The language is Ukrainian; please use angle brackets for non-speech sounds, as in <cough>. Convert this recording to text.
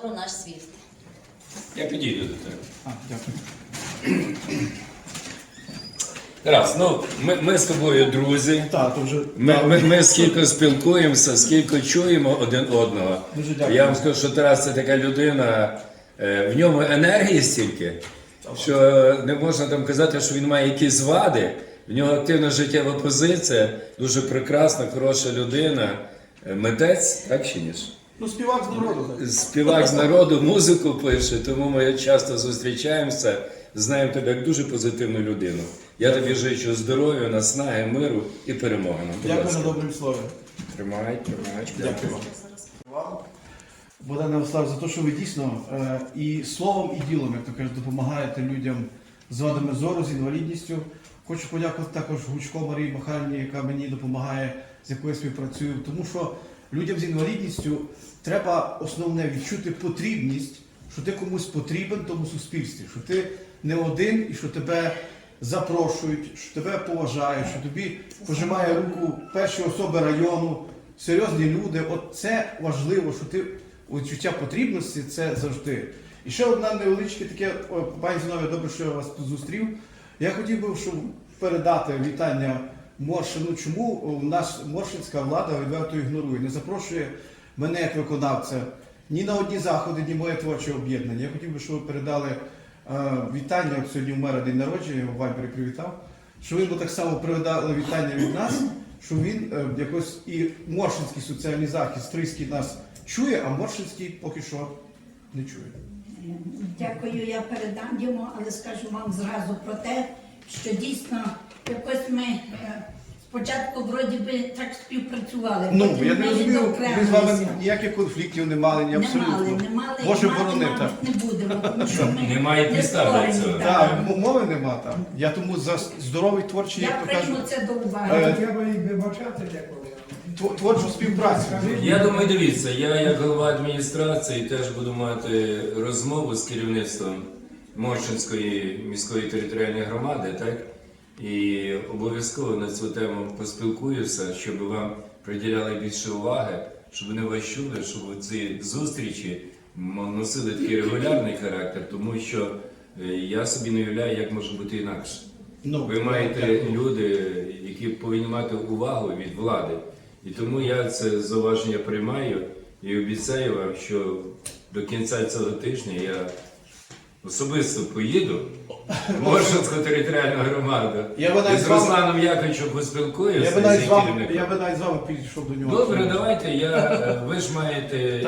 скоро наш світ. Я підійду до тебе. А, дякую. Тарас, ну ми, ми з тобою друзі. Так, то вже Ми, ми, ми скільки спілкуємося, скільки чуємо один одного. Дуже дякую. Я вам скажу, що Тарас це така людина, е, в ньому енергії стільки, що не можна там казати, що він має якісь вади. В нього активна життєва позиція, дуже прекрасна, хороша людина, е, митець, так чи ні? Ну співак з народу. Співак з народу, музику пише, тому ми часто зустрічаємося, знаємо тебе як дуже позитивну людину. Я тобі жичу здоров'я, наснаги, миру і перемоги. нам. Дякую за добрим словом. Тримай, тримай. Дякую вам. Богдане Владислав, за те, що ви дійсно е, і словом, і ділом, як то кажуть, допомагаєте людям з вадами зору, з інвалідністю. Хочу подякувати також Гучко Марії Михайлівні, яка мені допомагає, з якою я співпрацюю. Тому що людям з інвалідністю треба основне відчути потрібність, що ти комусь потрібен тому суспільстві, що ти не один і що тебе запрошують, що тебе поважають, що тобі пожимає руку перші особи району, серйозні люди. От це важливо, що ти відчуття потрібності це завжди. І ще одне невеличке таке, о, пані Зіновія, добре, що я вас зустрів. Я хотів би, щоб передати вітання Моршину. Чому у нас моршинська влада відверто ігнорує, не запрошує мене як виконавця ні на одні заходи, ні моє творче об'єднання. Я хотів би, щоб ви передали е, вітання. От сьогодні у мера день народження, я його в Вайбері привітав. Що ви так само передали вітання від нас, що він е, якось і Моршинський соціальний захист Стрийський нас чує, а Моршинський поки що не чує. Дякую, я передам йому, але скажу вам зразу про те, що дійсно якось ми е, спочатку вроді би так співпрацювали. Ну, я не розумію, ми з вами ніяких конфліктів не мали, ні Не абсолютно. мали, не мали, Боже мати, борони, так. не будемо, <laughs> тому що ми Немає не підстав для створені, цього. так. Так, мови нема там. Я тому за здоровий творчий, Я як то прийму кажуть, це до Е, уваги. Треба їх вибачати деколи. Тво- творчу співпрацю. Я думаю, дивіться, я як голова адміністрації теж буду мати розмову з керівництвом Моршинської міської територіальної громади, так? І обов'язково на цю тему поспілкуюся, щоб вам приділяли більше уваги, щоб вони вас чули, щоб ці зустрічі м- носили такий регулярний характер, тому що е, я собі не уявляю, як може бути інакше. Ну, Ви маєте люди, які повинні мати увагу від влади. І тому я це зауваження приймаю і обіцяю вам, що до кінця цього тижня я особисто поїду в Моршинську територіальну громаду. Я би навіть і з з вами- Русланом Яковичем поспілкуюся. Я би навіть з вами, я би навіть з вами підійшов до нього. Добре, давайте. Я, е, ви ж маєте